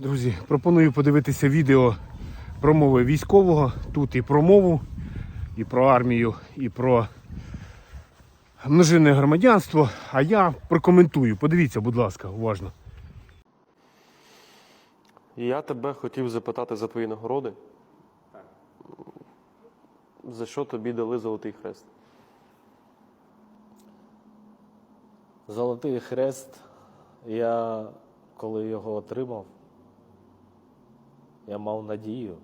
Друзі, пропоную подивитися відео про мови військового. Тут і про мову, і про армію, і про множинне громадянство. А я прокоментую. Подивіться, будь ласка, уважно. Я тебе хотів запитати за твої нагороди. За що тобі дали золотий хрест? Золотий хрест, я коли його отримав, я мав надію,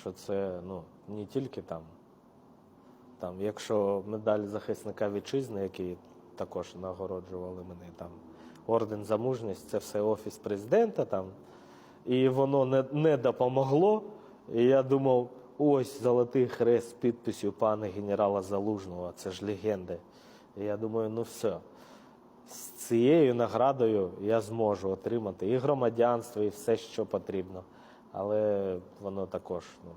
що це ну, не тільки там, там, якщо медаль захисника вітчизни, який також нагороджували мене там, орден за мужність, це все офіс президента там, і воно не, не допомогло. І я думав, ось золотий хрест з підписю пана генерала Залужного, це ж легенди. І я думаю, ну все з цією наградою я зможу отримати і громадянство, і все, що потрібно. Але воно також ну,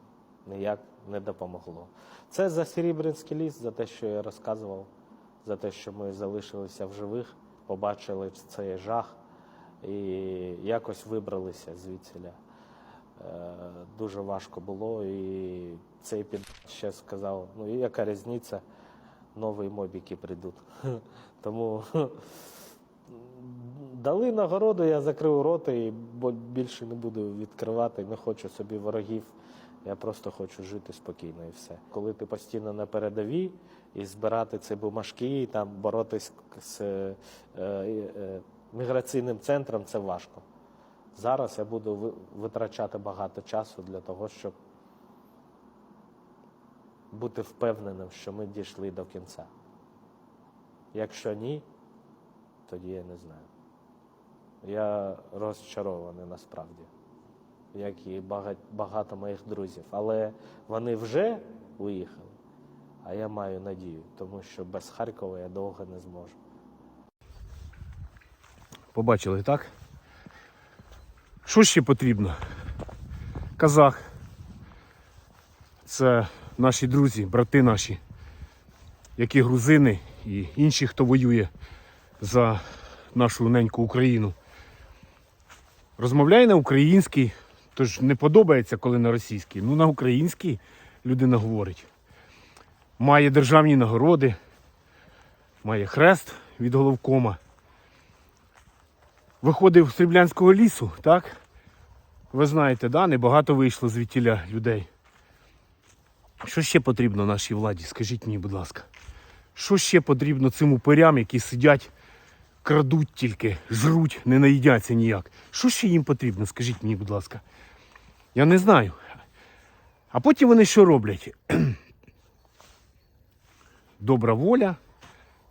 ніяк не допомогло. Це за Серебрянський ліс, за те, що я розказував, за те, що ми залишилися в живих, побачили цей жах і якось вибралися звідсіля. Е, Дуже важко було, і цей під ще сказав, ну яка різниця, нові мобіки прийдуть. Тому дали нагороду, я закрив рота і більше не буду відкривати, не хочу собі ворогів. Я просто хочу жити спокійно і все. Коли ти постійно на передовій і збирати ці бумажки, і там боротись з е, е, міграційним центром, це важко. Зараз я буду витрачати багато часу для того, щоб бути впевненим, що ми дійшли до кінця. Якщо ні, тоді я не знаю. Я розчарований насправді, як і багато моїх друзів. Але вони вже уїхали, а я маю надію, тому що без Харкова я довго не зможу. Побачили, так? Що ще потрібно? Казах. Це наші друзі, брати наші, які грузини і інші, хто воює за нашу неньку Україну. Розмовляє на українській, тож не подобається, коли на російській. Ну, на українській людина говорить. Має державні нагороди, має хрест від головкома виходив з Сріблянського лісу, так? Ви знаєте, да? небагато вийшло звідтіля людей. Що ще потрібно нашій владі? Скажіть мені, будь ласка. Що ще потрібно цим упирям, які сидять, крадуть тільки, жруть, не наїдяться ніяк? Що ще їм потрібно? Скажіть мені, будь ласка. Я не знаю. А потім вони що роблять? Добра воля,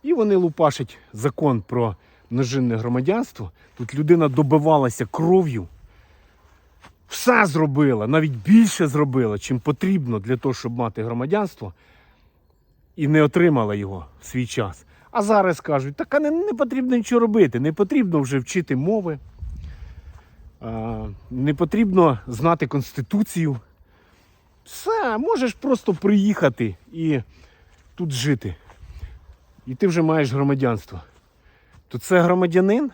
і вони лупашать закон про множинне громадянство. Тут людина добивалася кров'ю. Все зробила, навіть більше зробила, чим потрібно для того, щоб мати громадянство, і не отримала його в свій час. А зараз кажуть, так не, не потрібно нічого робити, не потрібно вже вчити мови, не потрібно знати Конституцію. Все, можеш просто приїхати і тут жити. І ти вже маєш громадянство то це громадянин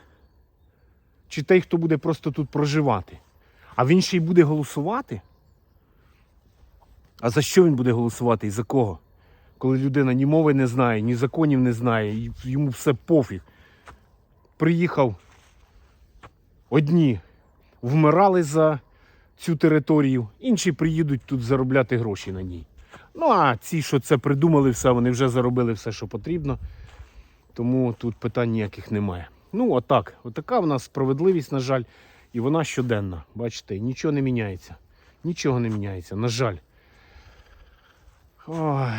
чи той, хто буде просто тут проживати? А він ще й буде голосувати? А за що він буде голосувати і за кого? Коли людина ні мови не знає, ні законів не знає, йому все пофіг. Приїхав одні вмирали за цю територію, інші приїдуть тут заробляти гроші на ній. Ну а ці, що це придумали все, вони вже заробили все, що потрібно. Тому тут питань ніяких немає. Ну, отак. Отака в нас справедливість, на жаль, і вона щоденна. Бачите, нічого не міняється. Нічого не міняється, на жаль. Ой.